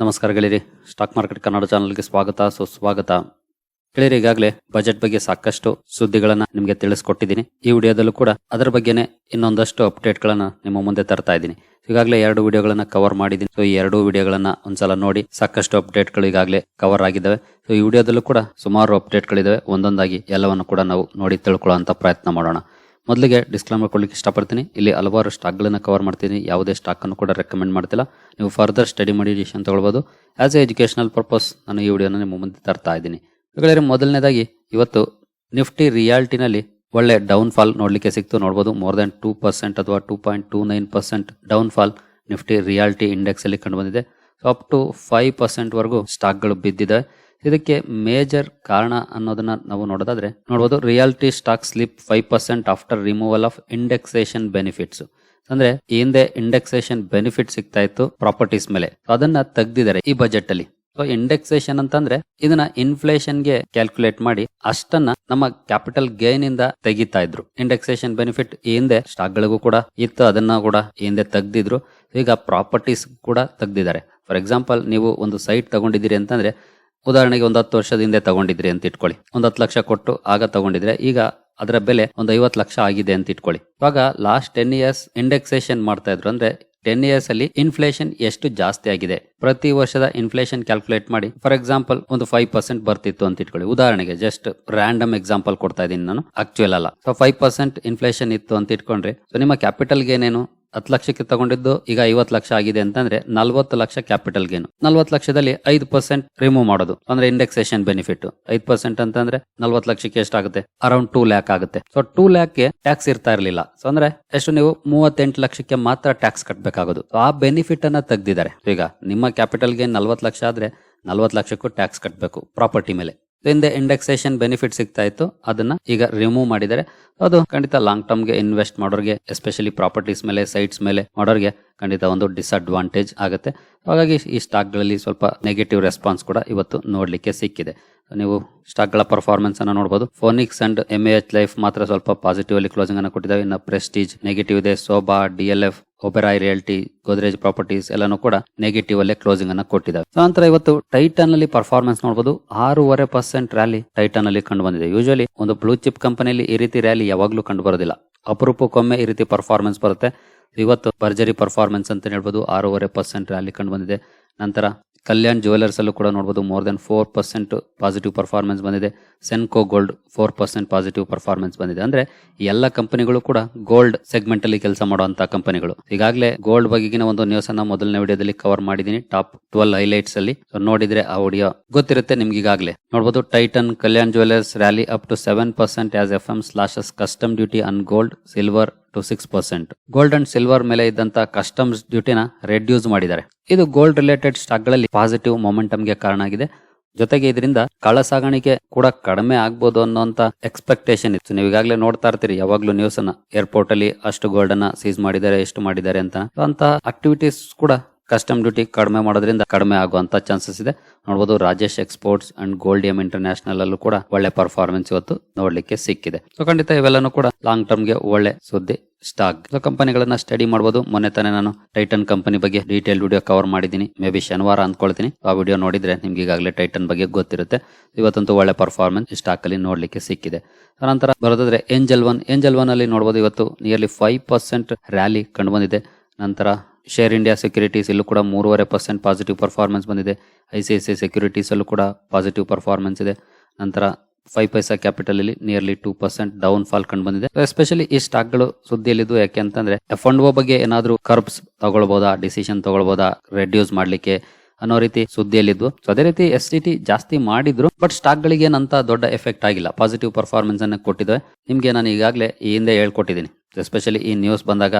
ನಮಸ್ಕಾರ ಗೆಳೆಯರಿ. Stock market Kannada ಚಾನಲ್ಗೆ ಸ್ವಾಗತ. ಸುಸ್ವಾಗತ. ಗೆಳೆಯರಿ, ಈಗಾಗಲೇ ಬಜೆಟ್ ಬಗ್ಗೆ ಸಾಕಷ್ಟು ಸುದ್ದಿಗಳನ್ನ ನಿಮಗೆ ತಿಳಿಸ್ಕೊಟ್ಟಿದ್ದೀನಿ. ಈ ವಿಡಿಯೋದಲ್ಲೂ ಕೂಡ ಅದರ ಬಗ್ಗೆನೇ ಇನ್ನೊಂದಷ್ಟು ಅಪ್ಡೇಟ್ ಗಳನ್ನ ನಿಮ್ಮ ಮುಂದೆ ತರ್ತಾ ಇದ್ದೀನಿ. ಈಗಾಗಲೇ ಎರಡು ವಿಡಿಯೋಗಳನ್ನ ಕವರ್ ಮಾಡಿದ್ದೀನಿ. ಸೊ ಈ ಎರಡು ವಿಡಿಯೋಗಳನ್ನ ಒಂದ್ಸಲ ನೋಡಿ ಸಾಕಷ್ಟು ಅಪ್ಡೇಟ್ಗಳು ಈಗಾಗಲೇ ಕವರ್ ಆಗಿದ್ದಾವೆ. ಸೊ ಈ ವಿಡಿಯೋದಲ್ಲೂ ಕೂಡ ಸುಮಾರು ಅಪ್ಡೇಟ್ ಗಳಿದಾವೆ ಒಂದೊಂದಾಗಿ ಎಲ್ಲವನ್ನು ಕೂಡ ನಾವು ನೋಡಿ ತಿಳ್ಕೊಳ್ಳುವಂತ ಪ್ರಯತ್ನ ಮಾಡೋಣ. ಮೊದಲಿಗೆ ಡಿಸ್ಕ್ಲೈಮರ್ ಕೊಡ್ಲಿಕ್ಕೆ ಇಷ್ಟಪಡ್ತೀನಿ. ಇಲ್ಲಿ ಹಲವಾರು ಸ್ಟಾಕ್ಗಳನ್ನ ಕವರ್ ಮಾಡ್ತೀನಿ ಯಾವುದೇ ಸ್ಟಾಕ್ ಅನ್ನು ಕೂಡ ರೆಕಮೆಂಡ್ ಮಾಡ್ತಿಲ್ಲ. ನೀವು ಫರ್ದರ್ ಸ್ಟಡಿ ಮಾಡಿ ಡಿಸಿಷನ್ ತಗೊಳ್ಬೋದು. ಆ್ಯಸ್ ಎ ಎಜುಕೇಷನಲ್ ಪರ್ಪಸ್ ನಾನು ಈ ವಿಡಿಯೋನ ನಿಮ್ಮ ಮುಂದೆ ತರ್ತಾ ಇದ್ದೀನಿ. ಹಾಗಾದ್ರೆ ಮೊದಲನೇದಾಗಿ, ಇವತ್ತು ನಿಫ್ಟಿ ರಿಯಾಲ್ಟಿನಲ್ಲಿ ಒಳ್ಳೆ ಡೌನ್ ಫಾಲ್ ನೋಡಲಿಕ್ಕೆ ಸಿಕ್ತು. ನೋಡ್ಬೋದು ಮೋರ್ ದೆನ್ ಟೂ ಪರ್ಸೆಂಟ್ ಅಥವಾ two point two nine percent down fall Nifty realty ಇಂಡೆಕ್ಸಲ್ಲಿ ಕಂಡುಬಂದಿದೆ. ಕಂಡು ಬಂದಿದೆ ಸೊ ಅಪ್ ಟು ಫೈವ್ ಪರ್ಸೆಂಟ್ವರೆಗೂ ಸ್ಟಾಕ್ಗಳು ಬಿದ್ದಿದೆ. ಇದಕ್ಕೆ ಮೇಜರ್ ಕಾರಣ ಅನ್ನೋದನ್ನ ನಾವು ನೋಡೋದಾದ್ರೆ ನೋಡಬಹುದು realty stock slip five percent after removal of indexation benefits ಅಂದ್ರೆ ಈ ಹಿಂದೆ ಇಂಡೆಕ್ಸೇಷನ್ ಬೆನಿಫಿಟ್ ಸಿಗ್ತಾ ಇತ್ತು ಪ್ರಾಪರ್ಟೀಸ್ ಮೇಲೆ. ಅದನ್ನ ತೆಗ್ದಿದ್ದಾರೆ ಈ ಬಜೆಟ್ ಅಲ್ಲಿ. ಸೊ ಇಂಡೆಕ್ಸೇಷನ್ ಅಂತಂದ್ರೆ ಇದನ್ನ ಇನ್ಫ್ಲೇಷನ್ಗೆ ಕ್ಯಾಲ್ಕುಲೇಟ್ ಮಾಡಿ ಅಷ್ಟನ್ನ ನಮ್ಮ ಕ್ಯಾಪಿಟಲ್ ಗೇನ್ ಇಂದ ತೆಗಿತಾ ಇದ್ರು. ಇಂಡೆಕ್ಸೇಷನ್ ಬೆನಿಫಿಟ್ ಈ ಹಿಂದೆ ಸ್ಟಾಕ್ ಗಳಿಗೂ ಕೂಡ ಇತ್ತು, ಅದನ್ನ ಕೂಡ ಈ ಹಿಂದೆ ತೆಗ್ದಿದ್ರು. ಈಗ ಪ್ರಾಪರ್ಟೀಸ್ ಕೂಡ ತೆಗ್ದಿದ್ದಾರೆ. ಫಾರ್ ಎಕ್ಸಾಂಪಲ್ ನೀವು ಒಂದು ಸೈಟ್ ತಗೊಂಡಿದ್ದೀರಿ ಅಂತಂದ್ರೆ ಉದಾಹರಣೆಗೆ ಒಂದು ಹತ್ತು ವರ್ಷದ ಹಿಂದೆ ತಗೊಂಡಿದ್ರಿ ಅಂತ ಇಟ್ಕೊಳ್ಳಿ. ಒಂದು ಹತ್ತು ಲಕ್ಷ ಕೊಟ್ಟು ಆಗ ತಗೊಂಡಿದ್ರೆ ಈಗ ಅದರ ಬೆಲೆ ಒಂದು ಐವತ್ತು ಲಕ್ಷ ಆಗಿದೆ ಅಂತ ಇಟ್ಕೊಳ್ಳಿ. ಇವಾಗ ಲಾಸ್ಟ್ ಟೆನ್ ಇಯರ್ಸ್ ಇಂಡೆಕ್ಸೇಷನ್ ಮಾಡ್ತಾ ಇದ್ರು ಅಂದ್ರೆ ಟೆನ್ ಇಯರ್ಸ್ ಅಲ್ಲಿ ಇನ್ಫ್ಲೇಷನ್ ಎಷ್ಟು ಜಾಸ್ತಿ ಆಗಿದೆ. ಪ್ರತಿ ವರ್ಷದ ಇನ್ಫ್ಲೇಷನ್ ಕ್ಯಾಲ್ಕುಲೇಟ್ ಮಾಡಿ ಫಾರ್ ಎಕ್ಸಾಂಪಲ್ ಒಂದು ಫೈವ್ ಪರ್ಸೆಂಟ್ ಬರ್ತಿತ್ತು ಅಂತ ಇಟ್ಕೊಳ್ಳಿ. ಉದಾಹರಣೆಗೆ ಜಸ್ಟ್ ರ್ಯಾಂಡಮ್ ಎಕ್ಸಾಂಪಲ್ ಕೊಡ್ತಾ ಇದ್ದೀನಿ ನಾನು. ಆಕ್ಚುಯಲ್ ಅಲ್ಲ. ಸೊ ಫೈವ್ ಪರ್ಸೆಂಟ್ ಇನ್ಫ್ಲೇಷನ್ ಇತ್ತು ಅಂತ ಇಟ್ಕೊಂಡ್ರೆ ಸೊ ನಿಮ್ಮ ಕ್ಯಾಪಿಟಲ್ ಗೇನೇನು? ಹತ್ತು ಲಕ್ಷಕ್ಕೆ ತಗೊಂಡಿದ್ದು, ಈಗ ಐವತ್ತು ಲಕ್ಷ ಆಗಿದೆ ಅಂತಂದ್ರೆ ನಲ್ವತ್ತು ಲಕ್ಷ ಕ್ಯಾಪಿಟಲ್ ಗೇನು. ನಲ್ವತ್ತು ಲಕ್ಷದಲ್ಲಿ ಐದು ಪರ್ಸೆಂಟ್ ರಿಮೂವ್ ಮಾಡೋದು, ಅಂದ್ರೆ ಇಂಡೆಕ್ಸೇಷನ್ ಬೆನಿಫಿಟ್ ಐದು ಪರ್ಸೆಂಟ್ ಅಂತಂದ್ರೆ ನಲ್ವತ್ತು ಲಕ್ಷಕ್ಕೆ ಎಷ್ಟಾಗುತ್ತೆ? ಅರೌಂಡ್ ಟೂ ಲ್ಯಾಕ್ ಆಗುತ್ತೆ. ಸೊ ಟೂ ಲ್ಯಾಕ್ಗೆ ಟ್ಯಾಕ್ಸ್ ಇರ್ತಾ ಇರಲಿಲ್ಲ. ಸೊ ಅಂದ್ರೆ ಎಷ್ಟು ನೀವು ಮೂವತ್ತೆಂಟು ಲಕ್ಷಕ್ಕೆ ಮಾತ್ರ ಟ್ಯಾಕ್ಸ್ ಕಟ್ಟಬೇಕಾಗೋದು ಆ ಬೆನಿಫಿಟ್ ಅನ್ನ ತೆಗ್ದಿದ್ದಾರೆ. ಈಗ ನಿಮ್ಮ ಕ್ಯಾಪಿಟಲ್ ಗೇನ್ ನಲ್ವತ್ತು ಲಕ್ಷ ಆದ್ರೆ ನಲ್ವತ್ತು ಲಕ್ಷಕ್ಕೂ ಟ್ಯಾಕ್ಸ್ ಕಟ್ಟಬೇಕು ಪ್ರಾಪರ್ಟಿ ಮೇಲೆ. ಹಿಂದೆ ಇಂಡೆಕ್ಸೇಷನ್ ಬೆನಿಫಿಟ್ ಸಿಗ್ತಾ ಇತ್ತು. ಅದನ್ನ ಈಗ ರಿಮೂವ್ ಮಾಡಿದರೆ ಅದು ಖಂಡಿತ ಲಾಂಗ್ ಟರ್ಮ್ಗೆ ಇನ್ವೆಸ್ಟ್ ಮಾಡೋರಿಗೆ ಎಸ್ಪೆಷಲಿ ಪ್ರಾಪರ್ಟೀಸ್ ಮೇಲೆ ಸೈಟ್ಸ್ ಮೇಲೆ ಮಾಡೋರಿಗೆ ಖಂಡಿತ ಒಂದು ಡಿಸ್ಅಡ್ವಾಂಟೇಜ್ ಆಗುತ್ತೆ. ಹಾಗಾಗಿ ಈ ಸ್ಟಾಕ್ಗಳಲ್ಲಿ ಸ್ವಲ್ಪ ನೆಗೆಟಿವ್ ರೆಸ್ಪಾನ್ಸ್ ಕೂಡ ಇವತ್ತು ನೋಡಲಿಕ್ಕೆ ಸಿಕ್ಕಿದೆ. ನೀವು ಸ್ಟಾಕ್ಗಳ ಪರ್ಫಾರ್ಮೆನ್ಸ್ ಅನ್ನು ನೋಡಬಹುದು Phoenix and M H life ಮಾತ್ರ ಸ್ವಲ್ಪ ಪಾಸಿಟಿವ್ ಅಲ್ಲಿ ಕ್ಲೋಸಿಂಗ್ ಅನ್ನು ಕೊಟ್ಟಿದ್ದಾವೆ. ಇನ್ನು ಪ್ರೆಸ್ಟೀಜ್ ನೆಗೆಟಿವ್ ಇದೆ. Sobha D L F Oberoi reality Godrej properties ಎಲ್ಲಾನು ಕೂಡ ನೆಗೆಟಿವ್ ಅಲ್ಲೇ ಕ್ಲೋಸಿಂಗ್ ಅನ್ನ ಕೊಟ್ಟಿದ್ದಾವೆ ನಂತರ ಇವತ್ತು ಟೈಟನ್ ಅಲ್ಲಿ ಪರ್ಫಾರ್ಮೆನ್ಸ್ ನೋಡಬಹುದು ಆರೂವರೆ ಪರ್ಸೆಂಟ್ ರ್ಯಾಲಿ ಟೈಟನ್ ಅಲ್ಲಿ ಕಂಡು ಬಂದಿದೆ. ಯೂಶಲಿ ಒಂದು ಬ್ಲೂ ಚಿಪ್ ಕಂಪನಿಯಲ್ಲಿ ಈ ರೀತಿ ರ್ಯಾಲಿ ಯಾವಾಗ್ಲೂ ಕಂಡು ಬರೋದಿಲ್ಲ. ಅಪರೂಪಕ್ಕೊಮ್ಮೆ ಈ ರೀತಿ ಪರ್ಫಾರ್ಮೆನ್ಸ್ ಬರುತ್ತೆ. ಇವತ್ತು ಭರ್ಜರಿ ಪರ್ಫಾರ್ಮೆನ್ಸ್ ಅಂತ ಹೇಳ್ಬೋದು. ಆರೂವರೆ ಪರ್ಸೆಂಟ್ ರ್ಯಾಲಿ ಕಂಡು ಬಂದಿದೆ. ನಂತರ ಕಲ್ಯಾಣ್ ಅಲ್ಲೂ ಕೂಡ ನೋಡಬಹುದು more than four percent positive performance ಬಂದಿದೆ. Senco gold four percent positive performance ಬಂದಿದೆ. ಅಂದ್ರೆ ಎಲ್ಲ ಕಂಪನಿಗಳು ಕೂಡ ಗೋಲ್ಡ್ ಸೆಗ್ಮೆಂಟ್ ಅಲ್ಲಿ ಕೆಲಸ ಮಾಡುವಂತಹ ಕಂಪನಿಗಳು. ಈಗಾಗಲೇ ಗೋಲ್ಡ್ ಬಗೆಗಿನ ಒಂದು ನ್ಯೂಸ್ ಅನ್ನ ಮೊದಲನೇ ವಿಡಿಯೋದಲ್ಲಿ ಕವರ್ ಮಾಡಿದೀನಿ ಟಾಪ್ ಟ್ವೆಲ್ ಹೈಲೈಟ್ಸ್ ಅಲ್ಲಿ. ನೋಡಿದ್ರೆ ಆ ವಿಡಿಯೋ ಗೊತ್ತಿರುತ್ತೆ ನಿಮ್ಗೆ ಈಗಾಗಲೇ. ನೋಡಬಹುದು Titan Kalyan jewellers rally up to seven percent as F M slashes custom duty on gold silver to six percent gold and silver ಮೇಲೆ ಇದ್ದಂತ ಕಸ್ಟಮ್ಸ್ ಡ್ಯೂಟಿನ ರೆಡ್ಯೂಸ್ ಮಾಡಿದ್ದಾರೆ. ಇದು ಗೋಲ್ಡ್ ರಿಲೇಟೆಡ್ ಸ್ಟಾಕ್ಗಳಲ್ಲಿ ಪಾಸಿಟಿವ್ ಮೊಮೆಂಟಮ್ಗೆ ಕಾರಣ ಆಗಿದೆ. ಜೊತೆಗೆ ಇದರಿಂದ ಕಳ್ಳ ಸಾಗಾಣಿಕೆ ಕೂಡ ಕಡಿಮೆ ಆಗ್ಬೋದು ಅನ್ನೋಂತ ಎಕ್ಸ್ಪೆಕ್ಟೇಷನ್ ಇತ್ತು. ನೀವು ಈಗಾಗಲೇ ನೋಡ್ತಾ ಇರ್ತೀರಿ, ಯಾವಾಗ್ಲೂ ನ್ಯೂಸ್ ಅನ್ನ ಏರ್ಪೋರ್ಟ್ ಅಲ್ಲಿ ಅಷ್ಟು ಗೋಲ್ಡ್ ಅನ್ನ ಸೀಸ್ ಮಾಡಿದ್ದಾರೆ, ಎಷ್ಟು ಮಾಡಿದ್ದಾರೆ ಅಂತ. ಅಂತ ಆಕ್ಟಿವಿಟೀಸ್ ಕೂಡ ಕಸ್ಟಮ್ ಡ್ಯೂಟಿ ಕಡಿಮೆ ಮಾಡೋದ್ರಿಂದ ಕಡಿಮೆ ಆಗುವಂತ ಚಾನ್ಸಸ್ ಇದೆ. ನೋಡಬಹುದು Rajesh exports and Goldiam international ಅಲ್ಲೂ ಕೂಡ ಒಳ್ಳೆ ಪರ್ಫಾರ್ಮೆನ್ಸ್ ಇವತ್ತು ನೋಡ್ಲಿಕ್ಕೆ ಸಿಕ್ಕಿದೆ. ಸೊ ಖಂಡಿತ ಇವೆಲ್ಲನೂ ಕೂಡ ಲಾಂಗ್ ಟರ್ಮ್ಗೆ ಒಳ್ಳೆ ಸುದ್ದಿ ಸ್ಟಾಕ್ ಸೊ ಕಂಪನಿಗಳನ್ನ ಸ್ಟಡಿ ಮಾಡಬಹುದು ಮೊನ್ನೆ ತಾನೇ ನಾನು ಟೈಟನ್ ಕಂಪನಿ ಬಗ್ಗೆ ಡೀಟೇಲ್ ವಿಡಿಯೋ ಕವರ್ ಮಾಡಿದ್ದೀನಿ. ಮೇ ಬಿ ಶನಿವಾರ ಅಂದ್ಕೊಳ್ತೀನಿ. ಆ ವಿಡಿಯೋ ನೋಡಿದ್ರೆ ನಿಮ್ಗೆ ಈಗಾಗಲೇ ಟೈಟನ್ ಬಗ್ಗೆ ಗೊತ್ತಿರುತ್ತೆ. ಇವತ್ತಂತೂ ಒಳ್ಳೆ ಪರ್ಫಾರ್ಮೆನ್ಸ್ ಸ್ಟಾಕ್ ಅಲ್ಲಿ ನೋಡ್ಲಿಕ್ಕೆ ಸಿಕ್ಕಿದೆ. ನಂತರ ಬರೋದಾದ್ರೆ ಏಂಜಲ್ ಒನ್ ಏಂಜಲ್ ಒನ್ ಅಲ್ಲಿ ನೋಡಬಹುದು ಇವತ್ತು ನಿಯರ್ಲಿ ಫೈವ್ ಪರ್ಸೆಂಟ್ ರ್ಯಾಲಿ ಕಂಡು ಬಂದಿದೆ ನಂತರ ಶೇರ್ ಇಂಡಿಯಾ ಸೆಕ್ಯೂರಿಟೀಸ್ ಇಲ್ಲೂ ಕೂಡ ಮೂರುವರೆ ಪರ್ಸೆಂಟ್ ಪಾಸಿಟಿವ್ ಪರ್ಫಾರ್ಮೆನ್ಸ್ ಬಂದಿದೆ. I C I C I ಸೆಕ್ಯುರಿಟೀಸಲ್ಲೂ ಕೂಡ ಪಾಸಿಟಿವ್ ಪರ್ಫಾರ್ಮೆನ್ಸ್ ಇದೆ. ನಂತರ ಫೈವ್ ಪೈಸಾ ಕ್ಯಾಪಿಟಲ್ ಅಲ್ಲಿ nearly two percent down fall ಕಂಡು ಬಂದಿದೆ. ಎಸ್ಪೆಷಲಿ ಈ ಸ್ಟಾಕ್ಗಳು ಸುದ್ದಿಯಲ್ಲಿದ್ದು ಯಾಕೆ ಅಂತಂದ್ರೆ ಎಫ್ ಅಂಡ್ ಓ ಬಗ್ಗೆ ಏನಾದ್ರೂ ಕರ್ಬ್ಸ್ ತಗೊಳ್ಬಹುದಾ ಡಿಸಿಷನ್ ತಗೊಳ್ಬಹುದಾ ರೆಡ್ಯೂಸ್ ಮಾಡ್ಲಿಕ್ಕೆ ಅನ್ನೋ ರೀತಿ ಸುದ್ದಿಯಲ್ಲಿದ್ದು. ಸೊ ಅದೇ ರೀತಿ ಎಸ್ ಟಿ ಟಿ ಜಾಸ್ತಿ ಮಾಡಿದ್ರು ಬಟ್ ಸ್ಟಾಕ್ ಗಳಿಗೆ ಏನಂತ ದೊಡ್ಡ ಎಫೆಕ್ಟ್ ಆಗಿಲ್ಲ. ಪಾಸಿಟಿವ್ ಪರ್ಫಾರ್ಮೆನ್ಸ್ ಅನ್ನ ಕೊಟ್ಟಿದ್ದೆ ನಿಮ್ಗೆ ನಾನು ಈಗಾಗಲೇ ಈ ಹಿಂದೆ ಹೇಳ್ಕೊಟ್ಟಿದ್ದೀನಿ. ಎಸ್ಪೆಷಲಿ ಈ ನ್ಯೂಸ್ ಬಂದಾಗ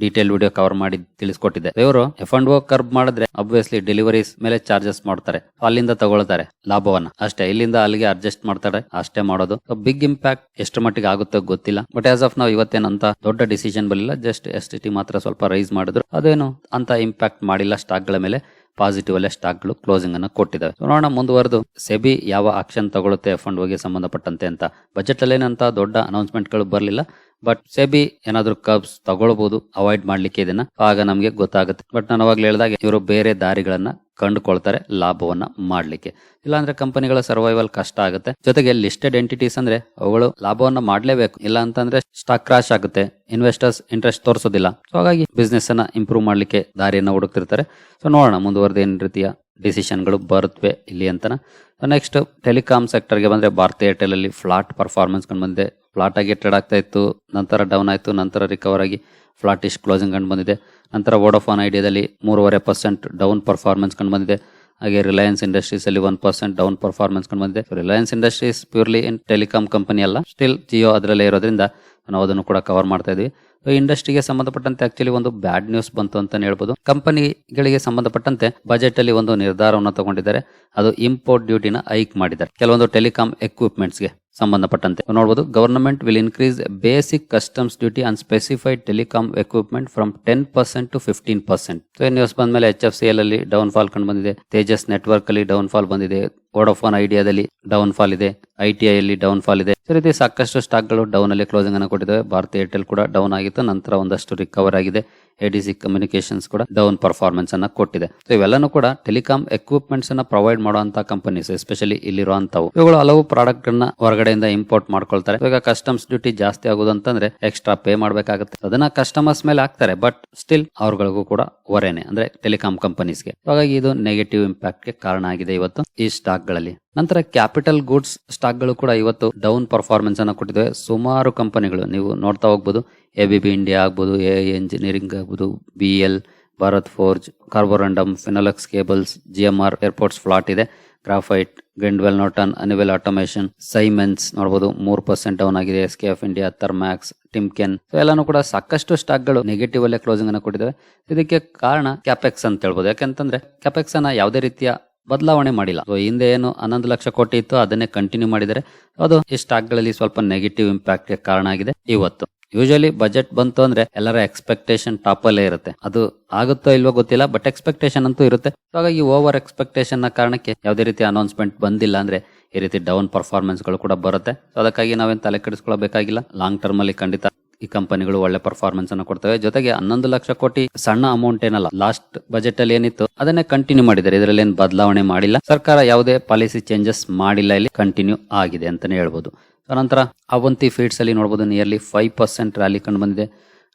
ಡೀಟೇಲ್ ವಿಡಿಯೋ ಕವರ್ ಮಾಡಿ ತಿಳಿಸ್ಕೊಟ್ಟಿದ್ದೆ ಇವರು ಎಫ್ ಅಂಡ್ ಓ ಕರ್ಬ್ ಮಾಡಿದ್ರೆ ಅಬ್ವಿಯಸ್ಲಿ ಡೆಲಿವರೀಸ್ ಮೇಲೆ ಚಾರ್ಜಸ್ ಮಾಡ್ತಾರೆ. ಅಲ್ಲಿಂದ ತಗೊಳ್ತಾರೆ ಲಾಭವನ್ನ. ಅಷ್ಟೇ, ಇಲ್ಲಿಂದ ಅಲ್ಲಿಗೆ ಅಡ್ಜಸ್ಟ್ ಮಾಡ್ತಾರೆ. ಅಷ್ಟೇ ಮಾಡೋದು. ಬಿಗ್ ಇಂಪ್ಯಾಕ್ಟ್ ಎಷ್ಟು ಮಟ್ಟಿಗೆ ಆಗುತ್ತೋ ಗೊತ್ತಿಲ್ಲ. ಬಟ್ ಆಸ್ ಆಫ್ ನಾವು ಇವತ್ತೇನಂತ ದೊಡ್ಡ ಡಿಸಿಷನ್ ಬರಲಿಲ್ಲ ಜಸ್ಟ್ ಎಸ್ ಮಾತ್ರ ಸ್ವಲ್ಪ ರೈಸ್ ಮಾಡಿದ್ರು. ಅದೇನು ಅಂತ ಇಂಪ್ಯಾಕ್ಟ್ ಮಾಡಿಲ್ಲ ಸ್ಟಾಕ್ಗಳ ಮೇಲೆ. ಪಾಸಿಟಿವ್ ಅಲ್ಲೇ ಸ್ಟಾಕ್ಗಳು ಕ್ಲೋಸಿಂಗ್ ಅನ್ನು ಕೊಟ್ಟಿದ್ದಾವೆ. So ನೋಡೋಣ ಮುಂದುವರೆದು ಸೆಬಿ ಯಾವ ಆಕ್ಷನ್ ತಗೊಳುತ್ತೆ ಫಂಡ್ ಹೋಗಿ ಸಂಬಂಧಪಟ್ಟಂತೆ ಅಂತ. ಬಜೆಟ್ ಅಲ್ಲಿ ಏನಂತ ದೊಡ್ಡ ಅನೌನ್ಸ್ಮೆಂಟ್ಗಳು ಬರಲಿಲ್ಲ. ಬಟ್ ಸೆಬಿ ಏನಾದ್ರು ಕಬ್ಸ್ ತಗೊಳ್ಬಹುದು ಅವಾಯ್ಡ್ ಮಾಡ್ಲಿಕ್ಕೆ ಇದನ್ನ. ಆಗ ನಮಗೆ ಗೊತ್ತಾಗುತ್ತೆ. ಬಟ್ ನಾನು ಅವಾಗ್ಲೇ ಹೇಳಿದಾಗ ಇವರು ಬೇರೆ ದಾರಿಗಳನ್ನ ಕಂಡುಕೊಳ್ತಾರೆ ಲಾಭವನ್ನ ಮಾಡ್ಲಿಕ್ಕೆ. ಇಲ್ಲಾಂದ್ರೆ ಕಂಪನಿಗಳ ಸರ್ವೈವಲ್ ಕಷ್ಟ ಆಗುತ್ತೆ. ಜೊತೆಗೆ ಲಿಸ್ಟೆಡ್ ಎಂಟಿಟೀಸ್ ಅಂದ್ರೆ ಅವುಗಳು ಲಾಭವನ್ನ ಮಾಡಲೇಬೇಕು. ಇಲ್ಲ ಅಂತಂದ್ರೆ ಸ್ಟಾಕ್ ಕ್ರಾಶ್ ಆಗುತ್ತೆ. ಇನ್ವೆಸ್ಟರ್ಸ್ ಇಂಟ್ರೆಸ್ಟ್ ತೋರಿಸೋದಿಲ್ಲ. ಸೊ ಹಾಗಾಗಿ ಬಿಸ್ನೆಸ್ ಅನ್ನ ಇಂಪ್ರೂವ್ ಮಾಡ್ಲಿಕ್ಕೆ ದಾರಿಯನ್ನ ಹುಡುಕ್ತಿರ್ತಾರೆ. ಸೊ ನೋಡೋಣ ಮುಂದುವರೆದ ಏನ್ ರೀತಿಯ ಡಿಸಿಷನ್ಗಳು ಬರುತ್ತವೆ ಇಲ್ಲಿ ಅಂತನ. ನೆಕ್ಸ್ಟ್ ಟೆಲಿಕಾಂ ಸೆಕ್ಟರ್ಗೆ ಬಂದ್ರೆ ಭಾರತ್ ಏರ್ಟೆಲ್ ಅಲ್ಲಿ ಫ್ಲಾಟ್ ಪರ್ಫಾರ್ಮೆನ್ಸ್ ಕಂಡು ಬಂದಿದೆ. ಫ್ಲಾಟ್ ಆಗಿ ಟ್ರೇಡ್ ಆಗ್ತಾ ಇತ್ತು. ನಂತರ ಡೌನ್ ಆಯ್ತು. ನಂತರ ರಿಕವರ್ ಆಗಿ ಫ್ಲಾಟ್ ಇಸ್ಟ್ ಕ್ಲೋಸಿಂಗ್ ಕಂಡು ಬಂದಿದೆ. ನಂತರ ವೋಡೋಫೋನ್ ಐಡಿಯಾದಲ್ಲಿ ಮೂರುವರೆ ಪರ್ಸೆಂಟ್ ಡೌನ್ ಪರ್ಫಾರ್ಮೆನ್ಸ್ ಕಂಡು ಬಂದಿದೆ. ಹಾಗೆ ರಿಲಯನ್ಸ್ ಇಂಡಸ್ಟ್ರೀಸ್ ಅಲ್ಲಿ ಒನ್ ಪರ್ಸೆಂಟ್ ಡೌನ್ ಪರ್ಫಾರ್ಮೆನ್ಸ್ ಕಂಡು ಬಂದಿದೆ. Reliance industries purely in telecom company ಅಲ್ಲ. ಸ್ಟಿಲ್ ಜಿಯೋ ಅದರಲ್ಲೇ ಇರೋದ್ರಿಂದ ನಾವು ಅದನ್ನು ಕೂಡ ಕವರ್ ಮಾಡ್ತಾ ಇದೀವಿ ಇಂಡಸ್ಟ್ರಿಗೆ ಸಂಬಂಧಪಟ್ಟಂತೆ ಆಕ್ಚುಲಿ ಒಂದು ಬ್ಯಾಡ್ ನ್ಯೂಸ್ ಬಂತು ಅಂತ ಹೇಳ್ಬೋದು. ಕಂಪನಿಗಳಿಗೆ ಸಂಬಂಧಪಟ್ಟಂತೆ ಬಜೆಟ್ ಅಲ್ಲಿ ಒಂದು ನಿರ್ಧಾರವನ್ನು ತಗೊಂಡಿದ್ದಾರೆ. ಅದು ಇಂಪೋರ್ಟ್ ಡ್ಯೂಟಿನ ಹೈಕ್ ಮಾಡಿದ್ದಾರೆ. ಕೆಲವೊಂದು ಟೆಲಿಕಾಂ ಎಕ್ವಿಪ್ಮೆಂಟ್ಸ್ಗೆ ಸಂಬಂಧಪಟ್ಟಂತೆ. ನೋಡಬಹುದು government will increase basic customs duty on specified telecom equipment from ten percent to fifteen percent so news ಬಂದ್ಮೇಲೆ ಎಚ್ ಎಫ್ ಸಿ ಎಲ್ ಅಲ್ಲಿ ಡೌನ್ ಫಾಲ್ ಕಂಡು ಬಂದಿದೆ. ತೇಜಸ್ ನೆಟ್ವರ್ಕ್ ಅಲ್ಲಿ ಡೌನ್ ಫಾಲ್ ಬಂದಿದೆ. ವೋಡೋಫೋನ್ ಐಡಿಯಾದಲ್ಲಿ ಡೌನ್ ಫಾಲ್ ಇದೆ. ಐ ಟಿ ಐ ಅಲ್ಲಿ down fall ಇದೆ. ಈ ರೀತಿ ಸಾಕಷ್ಟು ಸ್ಟಾಕ್ಗಳು ಡೌನ್ ಅಲ್ಲಿ ಕ್ಲೋಸಿಂಗ್ ಅನ್ನು ಕೊಟ್ಟಿದ್ದಾವೆ. ಭಾರತೀಯ ಏರ್ಟೆಲ್ ಕೂಡ ಡೌನ್ ಆಗಿತ್ತು. ನಂತರ ಒಂದಷ್ಟು ರಿಕವರ್ ಆಗಿದೆ. ಎಡಿಸಿ ಕಮ್ಯುನಿಕೇಶನ್ಸ್ ಕೂಡ ಡೌನ್ ಪರ್ಫಾರ್ಮೆನ್ಸ್ ಅನ್ನ ಕೊಟ್ಟಿದೆ. ಸೊ ಇವೆಲ್ಲನೂ ಕೂಡ ಟೆಲಿಕಾಂ ಎಕ್ವಿಪ್ಮೆಂಟ್ಸ್ ಅನ್ನ ಪ್ರೊವೈಡ್ ಮಾಡುವಂತ ಕಂಪನೀಸ್ ಎಸ್ಪೆಷಲಿ ಇಲ್ಲಿರುವಂತವು ಇವುಗಳು ಹಲವು ಪ್ರಾಡಕ್ಟ್ ಅನ್ನ ಹೊರಗಡೆಯಿಂದ ಇಂಪೋರ್ಟ್ ಮಾಡ್ಕೊಳ್ತಾರೆ. ಈಗ ಕಸ್ಟಮ್ಸ್ ಡ್ಯೂಟಿ ಜಾಸ್ತಿ ಆಗೋದು ಅಂತಂದ್ರೆ ಎಕ್ಸ್ಟ್ರಾ ಪೇ ಮಾಡಬೇಕಾಗುತ್ತೆ. ಅದನ್ನ ಕಸ್ಟಮರ್ಸ್ ಮೇಲೆ ಹಾಕ್ತಾರೆ ಬಟ್ ಸ್ಟಿಲ್ ಅವ್ರಗಳಿಗೂ ಕೂಡ ಹೊರೇನೆ, ಅಂದ್ರೆ ಟೆಲಿಕಾಂ ಕಂಪನೀಸ್ಗೆ ಹಾಗಾಗಿ ಇದು ನೆಗೆಟಿವ್ ಇಂಪ್ಯಾಕ್ಟ್ಗೆ ಕಾರಣ ಆಗಿದೆ ಇವತ್ತು ಈ ಸ್ಟಾಕ್ಗಳಲ್ಲಿ. ನಂತರ ಕ್ಯಾಪಿಟಲ್ ಗೂಡ್ಸ್ ಸ್ಟಾಕ್ಗಳು ಕೂಡ ಇವತ್ತು ಡೌನ್ ಪರ್ಫಾರ್ಮೆನ್ಸ್ ಅನ್ನು ಕೊಟ್ಟಿದೆ ಸುಮಾರು ಕಂಪನಿಗಳು ನೀವು ನೋಡ್ತಾ ಹೋಗ್ಬೋದು. ಎ ಬಿ ಬಿ ಇಂಡಿಯಾ ಆಗ್ಬೋದು, ಎ ಎಂಜಿನಿಯರಿಂಗ್ ಆಗ್ಬೋದು, B L, Bharat Forge Carborundum Finolex cables G M R airports flat ಇದೆ. Graphite Grindwell Norton Honeywell automation Siemens ನೋಡಬಹುದು ಮೂರು ಪರ್ಸೆಂಟ್ ಡೌನ್ ಆಗಿದೆ. S K F India Thermax Timken ಎಲ್ಲಾನು ಕೂಡ ಸಾಕಷ್ಟು ಸ್ಟಾಕ್ಗಳು ನೆಗೆಟಿವ್ ಅಲ್ಲೇ ಕ್ಲೋಸಿಂಗ್ ಅನ್ನು ಕೊಟ್ಟಿದ್ದಾವೆ ಇದಕ್ಕೆ ಕಾರಣ ಕ್ಯಾಪೆಕ್ಸ್ ಅಂತ ಹೇಳ್ಬೋದು. ಯಾಕಂತಂದ್ರೆ ಕ್ಯಾಪೆಕ್ಸ್ ಅನ್ನ ಯಾವುದೇ ರೀತಿಯ ಬದಲಾವಣೆ ಮಾಡಿಲ್ಲ. ಸೊ ಹಿಂದೆ ಏನು ಹನ್ನೊಂದು ಲಕ್ಷ ಕೋಟಿ ಇತ್ತು, ಅದನ್ನೇ ಕಂಟಿನ್ಯೂ ಮಾಡಿದರೆ ಅದು ಈ ಸ್ಟಾಕ್ಗಳಲ್ಲಿ ಸ್ವಲ್ಪ ನೆಗೆಟಿವ್ ಇಂಪ್ಯಾಕ್ಟ್ಗೆ ಕಾರಣ ಆಗಿದೆ ಇವತ್ತು. ಯೂಶಲಿ ಬಜೆಟ್ ಬಂತು ಅಂದ್ರೆ ಎಲ್ಲರ ಎಕ್ಸ್ಪೆಕ್ಟೇಷನ್ ಟಾಪ್ ಅಲ್ಲೇ ಇರುತ್ತೆ. ಅದು ಆಗುತ್ತೋ ಇಲ್ವೋ ಗೊತ್ತಿಲ್ಲ ಬಟ್ ಎಕ್ಸ್ಪೆಕ್ಟೇಷನ್ ಅಂತೂ ಇರುತ್ತೆ. ಸೊ ಹಾಗಾಗಿ ಓವರ್ ಎಕ್ಸ್ಪೆಕ್ಟೇಷನ್ನ ಕಾರಣಕ್ಕೆ ಯಾವುದೇ ರೀತಿ ಅನೌನ್ಸ್ಮೆಂಟ್ ಬಂದಿಲ್ಲ ಅಂದ್ರೆ ಈ ರೀತಿ ಡೌನ್ ಪರ್ಫಾರ್ಮೆನ್ಸ್ಗಳು ಕೂಡ ಬರುತ್ತೆ. ಸೊ ಅದಕ್ಕಾಗಿ ನಾವೇನು ತಲೆ ಕೆಡಿಸ್ಕೊಳ್ಬೇಕಾಗಿಲ್ಲ. ಲಾಂಗ್ ಟರ್ಮ್ ಅಲ್ಲಿ ಖಂಡಿತ ಈ ಕಂಪನಿಗಳು ಒಳ್ಳೆ ಪರ್ಫಾರ್ಮೆನ್ಸ್ ಅನ್ನು ಕೊಡ್ತವೆ. ಜೊತೆಗೆ ಹನ್ನೊಂದು ಲಕ್ಷ ಕೋಟಿ ಸಣ್ಣ ಅಮೌಂಟ್ ಏನಲ್ಲ ಲಾಸ್ಟ್ ಬಜೆಟ್ ಅಲ್ಲಿ ಏನಿತ್ತು, ಅದನ್ನೇ ಕಂಟಿನ್ಯೂ ಮಾಡಿದ್ದಾರೆ. ಇದರಲ್ಲಿ ಏನು ಬದಲಾವಣೆ ಮಾಡಿಲ್ಲ. ಸರ್ಕಾರ ಯಾವುದೇ ಪಾಲಿಸಿ ಚೇಂಜಸ್ ಮಾಡಿಲ್ಲ, ಇಲ್ಲಿ ಕಂಟಿನ್ಯೂ ಆಗಿದೆ ಅಂತಾನೆ ಹೇಳ್ಬೋದು. ನಂತರ ಅವಂತಿ ಫೀಡ್ಸ್ ಅಲ್ಲಿ ನೋಡಬಹುದು ನಿಯರ್ಲಿ ಫೈವ್ ಪರ್ಸೆಂಟ್ ರ್ಯಾಲಿ ಕಂಡು ಬಂದಿದೆ.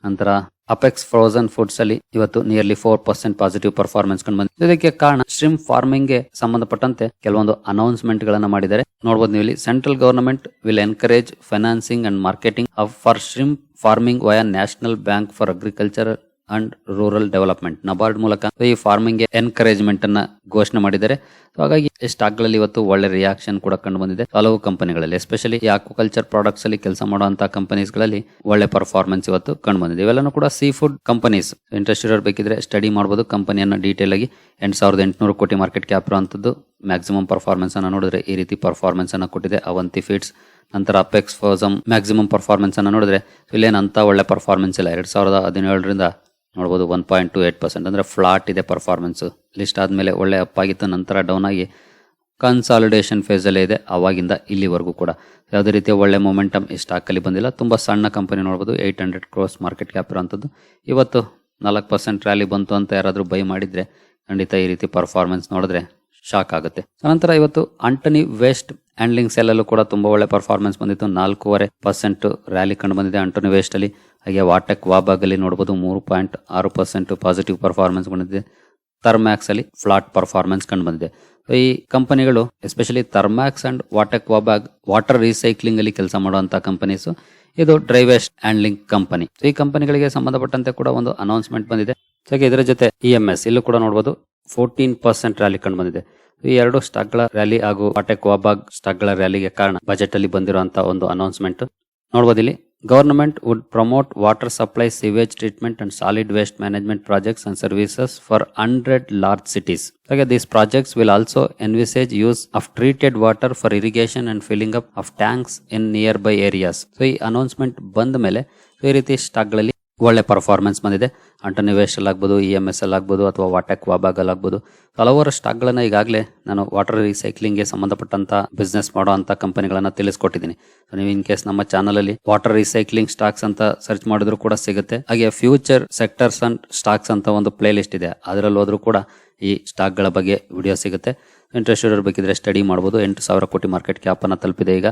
ನಂತರ ಅಪೆಕ್ಸ್ ಫ್ರೋಸನ್ ಫುಡ್ಸ್ ಅಲ್ಲಿ ಇವತ್ತು nearly four percent positive performance ಕಂಡು ಬಂದಿದೆ. ಇದಕ್ಕೆ ಕಾರಣ ಸ್ಟ್ರಿಮ್ ಫಾರ್ಮಿಂಗ್ಗೆ ಸಂಬಂಧಪಟ್ಟಂತೆ ಕೆಲವೊಂದು ಅನೌನ್ಸ್ಮೆಂಟ್ ಗಳನ್ನ ಮಾಡಿದ್ದಾರೆ. ನೋಡಬಹುದು ನೀವು ಇಲ್ಲಿ central government will encourage financing and marketing for stream farming via National Bank for Agriculture and Rural Development NABARD ಮೂಲಕ ಈ ಫಾರ್ಮಿಂಗ್ ಎನ್ಕರೇಜ್ಮೆಂಟ್ ಅನ್ನ ಘೋಷಣೆ ಮಾಡಿದ್ದಾರೆ. ಹಾಗಾಗಿ ಸ್ಟಾಕ್ಗಳಲ್ಲಿ ಇವತ್ತು ಒಳ್ಳೆ ರಿಯಾಕ್ಷನ್ ಕೂಡ ಕಂಡು ಬಂದಿದೆ. ಹಲವು ಕಂಪನಿಗಳಲ್ಲಿ ಎಸ್ಪೆಷಲಿ ಈ ಆಕ್ವಾಕಲ್ಚರ್ ಪ್ರಾಡಕ್ಟ್ಸ್ ಅಲ್ಲಿ ಕೆಲಸ ಮಾಡುವಂತಹ ಕಂಪನೀಸ್ಗಳಲ್ಲಿ ಒಳ್ಳೆ ಪರ್ಫಾರ್ಮೆನ್ಸ್ ಇವತ್ತು ಕಂಡು ಬಂದಿದೆ. ಇವೆಲ್ಲನೂ ಕೂಡ ಸೀ ಫುಡ್ ಕಂಪನೀಸ್ ಇಂಟ್ರೆಸ್ಟ್ ಇರೋರು ಸ್ಟಡಿ ಮಾಡಬಹುದು ಕಂಪನಿಯನ್ನ ಡೀಟೇಲ್ ಆಗಿ ಎಂಟು ಸಾವಿರದ ಎಂಟುನೂರು ಕೋಟಿ ಮಾರ್ಕೆಟ್ ಕ್ಯಾಪ್ ಇರುವಂತದ್ದು ಮ್ಯಾಕ್ಸಿಮಮ್ ಪರ್ಫಾರ್ಮೆನ್ಸ್ ಅನ್ನ ನೋಡಿದ್ರೆ ಈ ರೀತಿ ಪರ್ಫಾರ್ಮೆನ್ಸ್ ಅನ್ನ ಕೊಟ್ಟಿದೆ. ಅವಂತಿ ಫೀಡ್ಸ್ ನಂತರ ಅಪೆಕ್ಸ್ ಫೋಸಮ್ ಮ್ಯಾಕ್ಸಿಮಮ್ ಪರ್ಫಾರ್ಮೆನ್ಸ್ ಅನ್ನು ನೋಡಿದ್ರೆ ಇಲ್ಲೇನು ಅಂತ ಒಳ್ಳೆ ಪರ್ಫಾರ್ಮೆನ್ಸ್ ಇಲ್ಲ. ಎರಡು ಸಾವಿರದ ಹದಿನೇಳರಿಂದ ನೋಡ್ಬೋದು one point two eight percent ಅಂದರೆ ಫ್ಲಾಟ್ ಇದೆ ಪರ್ಫಾರ್ಮೆನ್ಸು ಲಿಸ್ಟ್ ಆದಮೇಲೆ ಒಳ್ಳೆ ಅಪ್ ಆಗಿತ್ತು. ನಂತರ ಡೌನ್ ಆಗಿ ಕನ್ಸಾಲಿಡೇಷನ್ ಫೇಸಲ್ಲೇ ಇದೆ. ಅವಾಗಿಂದ ಇಲ್ಲಿವರೆಗೂ ಕೂಡ. ಯಾವುದೇ ರೀತಿಯ ಒಳ್ಳೆ ಮೊಮೆಂಟಮ್ ಈ ಸ್ಟಾಕಲ್ಲಿ ಬಂದಿಲ್ಲ. ತುಂಬ ಸಣ್ಣ ಕಂಪನಿ ನೋಡ್ಬೋದು. Eight hundred crores market cap ಇರೋಂಥದ್ದು ಇವತ್ತು ನಾಲ್ಕು ಪರ್ಸೆಂಟ್ ರ್ಯಾಲಿ ಬಂತು ಅಂತ ಯಾರಾದರೂ ಬೈ ಮಾಡಿದರೆ ಖಂಡಿತ ಈ ರೀತಿ ಪರ್ಫಾರ್ಮೆನ್ಸ್ ನೋಡಿದ್ರೆ ಶಾಕ್ ಆಗುತ್ತೆ. ನಂತರ ಇವತ್ತು ಅಂಟನಿ ವೇಸ್ಟ್ ಹ್ಯಾಂಡ್ಲಿಂಗ್ ಸೆಲ್ಲಲ್ಲೂ ಕೂಡ ತುಂಬಾ ಒಳ್ಳೆ ಪರ್ಫಾರ್ಮೆನ್ಸ್ ಬಂದಿತ್ತು. ನಾಲ್ಕೂವರೆ ಪರ್ಸೆಂಟ್ ರ್ಯಾಲಿ ಕಂಡು ಬಂದಿದೆ ಅಂಟನಿ ವೇಸ್ಟ್ ಅಲ್ಲಿ. ಹಾಗೆ ವಾಟೆಕ್ ವಾಬಾಗ್ ಅಲ್ಲಿ ನೋಡಬಹುದು ಮೂರು ಪಾಯಿಂಟ್ ಆರು ಪರ್ಸೆಂಟ್ ಪಾಸಿಟಿವ್ ಪರ್ಫಾರ್ಮೆನ್ಸ್ ಬಂದಿದೆ. ಥರ್ಮ್ಯಾಕ್ಸ್ ಅಲ್ಲಿ ಫ್ಲಾಟ್ ಪರ್ಫಾರ್ಮೆನ್ಸ್ ಕಂಡು ಬಂದಿದೆ. ಈ ಕಂಪನಿಗಳು especially Thermax and Vatech Wabag water recycling ಅಲ್ಲಿ ಕೆಲಸ ಮಾಡುವಂತಹ ಕಂಪನೀಸ್ ಇದು ಡ್ರೈ ವೇಸ್ಟ್ ಹ್ಯಾಂಡ್ಲಿಂಗ್ ಕಂಪನಿ ಈ ಕಂಪನಿಗಳಿಗೆ ಸಂಬಂಧಪಟ್ಟಂತೆ ಕೂಡ ಒಂದು ಅನೌನ್ಸ್ಮೆಂಟ್ ಬಂದಿದೆ. ಹಾಗೆ ಇದರ ಜೊತೆ ಇ ಎಂ ಎಸ್ ಇಲ್ಲೂ ಕೂಡ ನೋಡಬಹುದು ಫೋರ್ಟೀನ್ ಪರ್ಸೆಂಟ್ ರ್ಯಾಲಿ ಕಂಡು ಬಂದಿದೆ. ಈ ಎರಡು ಸ್ಟಾಕ್ಗಳ ರ್ಯಾಲಿ ಹಾಗೂ ಪಾಟೆಕ್ ವಾಬಾಗ್ ಸ್ಟಾಕ್ಗಳ ರ್ಯಾಲಿಗೆ ಕಾರಣ ಬಜೆಟ್ ಅಲ್ಲಿ ಬಂದಿರುವಂತಹ ಒಂದು ಅನೌನ್ಸ್ಮೆಂಟ್ ನೋಡಬಹುದು ಇಲ್ಲಿ government would promote water supply sewage treatment and solid waste management projects and services for hundred large cities ಹಾಗೆ these projects will also envisage use of treated water for irrigation and filling up of tanks in near by areas so ಈ announcement ಬಂದ ಮೇಲೆ ಈ ರೀತಿ ಸ್ಟಾಕ್ಗಳಲ್ಲಿ ಒಳ್ಳೆ performance ಬಂದಿದೆ. Antony waste ಆಗ್ಬೋದು ಇ ಎಂ ಎಸ್ ಎಲ್ ಆಗ್ಬೋದು ಅಥವಾ ವಾಟೆಕ್ ವಾಬಾಗಲ್ ಆಗ್ಬೋದು ಹಲವಾರು ಸ್ಟಾಕ್ಗಳನ್ನು ಈಗಾಗಲೇ ನಾನು ವಾಟರ್ ರೀಸೈಕ್ಲಿಂಗ್ಗೆ ಸಂಬಂಧಪಟ್ಟಂತ ಬಿಸ್ನೆಸ್ ಮಾಡೋ ಅಂತ ಕಂಪನಿಗಳನ್ನು ತಿಳಿಸ್ಕೊಟ್ಟಿದ್ದೀನಿ. ನೀವು ಇನ್ ಕೇಸ್ ನಮ್ಮ ಚಾನಲಲ್ಲಿ ವಾಟರ್ ರೀಸೈಕ್ಲಿಂಗ್ ಸ್ಟಾಕ್ಸ್ ಅಂತ ಸರ್ಚ್ ಮಾಡಿದ್ರು ಕೂಡ ಸಿಗುತ್ತೆ. ಹಾಗೆ ಫ್ಯೂಚರ್ ಸೆಕ್ಟರ್ಸ್ ಅಂಡ್ ಸ್ಟಾಕ್ಸ್ ಅಂತ ಒಂದು ಪ್ಲೇ ಲಿಸ್ಟ್ ಇದೆ. ಅದರಲ್ಲಿ ಹೋದ್ರೂ ಕೂಡ ಈ ಸ್ಟಾಕ್ಗಳ ಬಗ್ಗೆ ವಿಡಿಯೋ ಸಿಗುತ್ತೆ. ಇಂಟ್ರೆಸ್ಟ್ ಇರೋರು ಬೇಕಿದ್ರೆ ಸ್ಟಡಿ ಮಾಡ್ಬೋದು. ಎಂಟು ಸಾವಿರ ಕೋಟಿ ಮಾರ್ಕೆಟ್ ಕ್ಯಾಪ್ ಅನ್ನ ತಲುಪಿದೆ ಈಗ.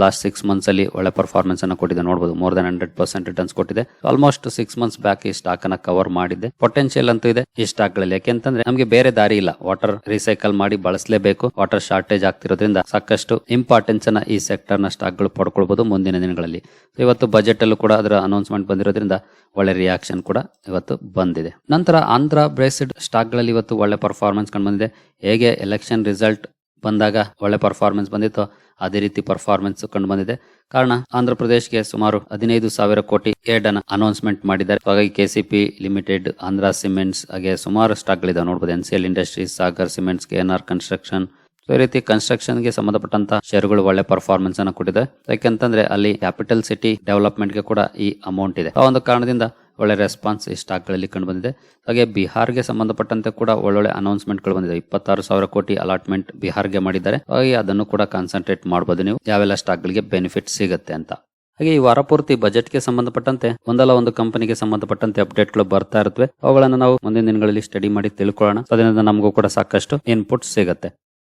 ಲಾಸ್ಟ್ ಸಿಕ್ಸ್ ಮಂತ್ಸ್ ಅಲ್ಲಿ ಒಳ್ಳೆ ಪರ್ಫಾರ್ಮೆನ್ಸ್ ಅನ್ನ ಕೊಟ್ಟಿದೆ. ನೋಡಬಹುದು more than hundred percent returns ಕೊಟ್ಟಿದೆ. ಆಲ್ಮೋಸ್ಟ್ ಸಿಕ್ಸ್ ಮಂತ್ಸ್ ಬ್ಯಾಕ್ ಈ ಸ್ಟಾಕ್ ಅನ್ನ ಕವರ್ ಮಾಡಿದ್ದೆ. ಪೊಟೆನ್ಶಿಯಲ್ ಅಂತೂ ಇದೆ, ಈ ಸ್ಟಾಕ್ಗಳಲ್ಲಿ. ಯಾಕೆಂತಂದ್ರೆ ನಮಗೆ ಬೇರೆ ದಾರಿ ಇಲ್ಲ. ವಾಟರ್ ರೀಸೈಕಲ್ ಮಾಡಿ ಬಳಸಲೇಬೇಕು. ವಾಟರ್ ಶಾರ್ಟೇಜ್ ಆಗ್ತಿರೋದ್ರಿಂದ ಸಾಕಷ್ಟು ಇಂಪಾರ್ಟೆನ್ಸ್ ಅನ್ನ ಈ ಸೆಕ್ಟರ್ನ ಸ್ಟಾಕ್ಗಳು ಪಡ್ಕೊಳ್ಬಹುದು ಮುಂದಿನ ದಿನಗಳಲ್ಲಿ. ಇವತ್ತು ಬಜೆಟ್ ಅಲ್ಲೂ ಕೂಡ ಅದರ ಅನೌನ್ಸ್ಮೆಂಟ್ ಬಂದಿರೋದ್ರಿಂದ ಒಳ್ಳೆ ರಿಯಾಕ್ಷನ್ ಕೂಡ ಇವತ್ತು ಬಂದಿದೆ. ನಂತರ ಆಂಧ್ರ ಬ್ರೇಸಿಡ್ ಸ್ಟಾಕ್ಗಳಲ್ಲಿ ಇವತ್ತು ಒಳ್ಳೆ ಪರ್ಫಾರ್ಮೆನ್ಸ್ ಕಂಡು ಬಂದಿದೆ. ಹೇಗೆ ಎಲೆಕ್ಷನ್ ರಿಸಲ್ಟ್ ಬಂದಾಗ ಒಳ್ಳೆ ಪರ್ಫಾರ್ಮೆನ್ಸ್ ಬಂದಿತ್ತು. ಅದೇ ರೀತಿ ಪರ್ಫಾರ್ಮೆನ್ಸ್ ಕಂಡು ಬಂದಿದೆ. ಕಾರಣ, ಆಂಧ್ರ ಪ್ರದೇಶ್ಗೆ ಸುಮಾರು ಹದಿನೈದು ಸಾವಿರ ಕೋಟಿ ಏಡ್ ಅನ್ನ ಅನೌನ್ಸ್ಮೆಂಟ್ ಮಾಡಿದ್ದಾರೆ. ಹಾಗಾಗಿ ಕೆಸಿಪಿ ಲಿಮಿಟೆಡ್ ಆಂಧ್ರ ಸಿಮೆಂಟ್ಸ್ ಹಾಗೆ ಸುಮಾರು ಸ್ಟಾಕ್ ಗಳಿದಾವೆ ನೋಡಬಹುದು N C L industries Sagar cements K N R construction so ಈ ರೀತಿ ಕನ್ಸ್ಟ್ರಕ್ಷನ್ಗೆ ಸಂಬಂಧಪಟ್ಟಂತ ಶೇರುಗಳು ಒಳ್ಳೆ ಪರ್ಫಾರ್ಮೆನ್ಸ್ ಅನ್ನು ಕೊಟ್ಟಿದೆ. ಯಾಕೆಂತಂದ್ರೆ ಅಲ್ಲಿ ಕ್ಯಾಪಿಟಲ್ ಸಿಟಿ ಡೆವಲಪ್ಮೆಂಟ್ಗೆ ಕೂಡ ಈ ಅಮೌಂಟ್ ಇದೆ. ಆ ಒಂದು ಕಾರಣದಿಂದ ಒಳ್ಳೆ ರೆಸ್ಪಾನ್ಸ್ ಈ ಸ್ಟಾಕ್ಗಳಲ್ಲಿ ಕಂಡು ಬಂದಿದೆ. ಹಾಗೆ ಬಿಹಾರ್ಗೆ ಸಂಬಂಧಪಟ್ಟಂತೆ ಕೂಡ ಒಳ್ಳೊಳ್ಳೆ ಅನೌನ್ಸ್ಮೆಂಟ್ಗಳು ಬಂದಿದೆ. ಇಪ್ಪತ್ತಾರು ಸಾವಿರ ಕೋಟಿ ಅಲಾಟ್ಮೆಂಟ್ ಬಿಹಾರ್ಗೆ ಮಾಡಿದ್ದಾರೆ. ಹಾಗೆ ಅದನ್ನು ಕೂಡ ಕಾನ್ಸಂಟ್ರೇಟ್ ಮಾಡಬಹುದು ನೀವು. ಯಾವೆಲ್ಲ ಸ್ಟಾಕ್ ಗಳಿಗೆ ಬೆನಿಫಿಟ್ ಸಿಗುತ್ತೆ ಅಂತ. ಹಾಗೆ ಈ ವಾರ ಪೂರ್ತಿ ಬಜೆಟ್ಗೆ ಸಂಬಂಧಪಟ್ಟಂತೆ, ಒಂದಲ್ಲ ಒಂದು ಕಂಪನಿಗೆ ಸಂಬಂಧಪಟ್ಟಂತೆ ಅಪ್ಡೇಟ್ಗಳು ಬರ್ತಾ ಇರುತ್ತವೆ. ಅವುಗಳನ್ನು ನಾವು ಮುಂದಿನ ದಿನಗಳಲ್ಲಿ ಸ್ಟಡಿ ಮಾಡಿ ತಿಳ್ಕೊಳ್ಳೋಣ. ಅದರಿಂದ ನಮಗೂ ಕೂಡ ಸಾಕಷ್ಟು ಇನ್ಪುಟ್ ಸಿಗುತ್ತೆ.